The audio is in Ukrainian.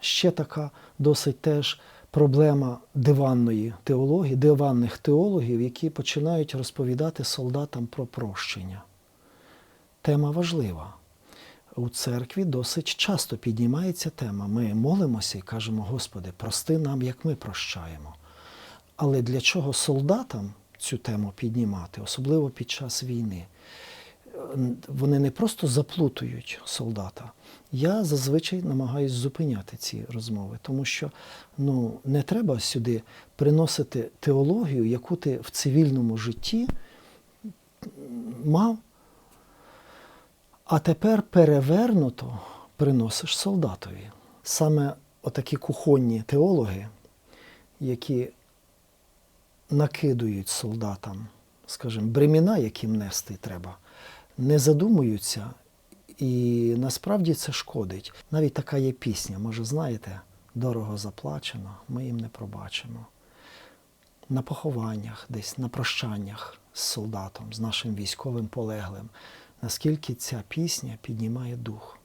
ще така досить теж проблема диванної теології, диванних теологів, які починають розповідати солдатам про прощення. Тема важлива. У церкві досить часто піднімається тема. Ми молимося і кажемо, Господи, прости нам, як ми прощаємо. Але для чого солдатам цю тему піднімати, особливо під час війни? Вони не просто заплутують солдата. Я зазвичай намагаюся зупиняти ці розмови, тому що ну, не треба сюди приносити теологію, яку ти в цивільному житті мав, а тепер перевернуто приносиш солдатові. Саме отакі кухонні теологи, які накидують солдатам, скажімо, бреміна, яким нести треба, не задумуються, і насправді це шкодить. Навіть така є пісня, може, знаєте, дорого заплачено, ми їм не пробачимо. На похованнях, десь на прощаннях з солдатом, з нашим військовим полеглим, наскільки ця пісня піднімає дух.